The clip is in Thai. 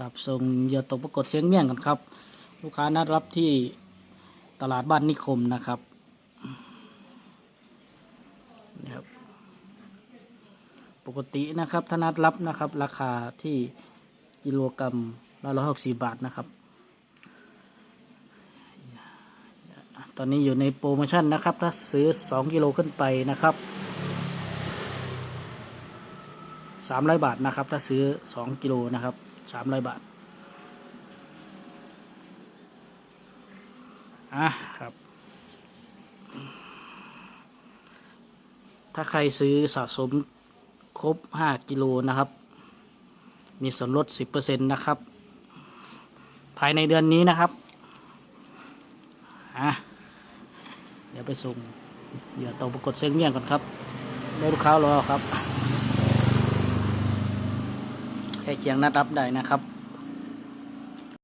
ครับส่งเหยื่อตกปรากฏเสียงเมี่ยงกันครับ ลูกค้านัดรับที่ตลาดบ้านนิคมนะครับนี่ครับ ปกตินะครับถ้านัดรับนะครับ ราคาที่กิโลกรัมละร้อยหกสิบาทนะครับ ตอนนี้อยู่ในโปรโมชั่นนะครับ ถ้าซื้อสองกิโลขึ้นไปนะครับ สามร้อยบาทนะครับ ถ้าซื้อสองกิโลนะครับสามร้อยบาท อะครับ ถ้าใครซื้อสะสมครบห้ากิโลนะครับ มีส่วนลดสิบเปอร์เซ็นต์นะครับ ภายในเดือนนี้นะครับอะเดี๋ยวไปส่งเหยื่อตกปรากฏเส้นเมี่ยงก่อนครับได้ลูกค้ารอครับ แค่เคียงนัดรับได้นะครับ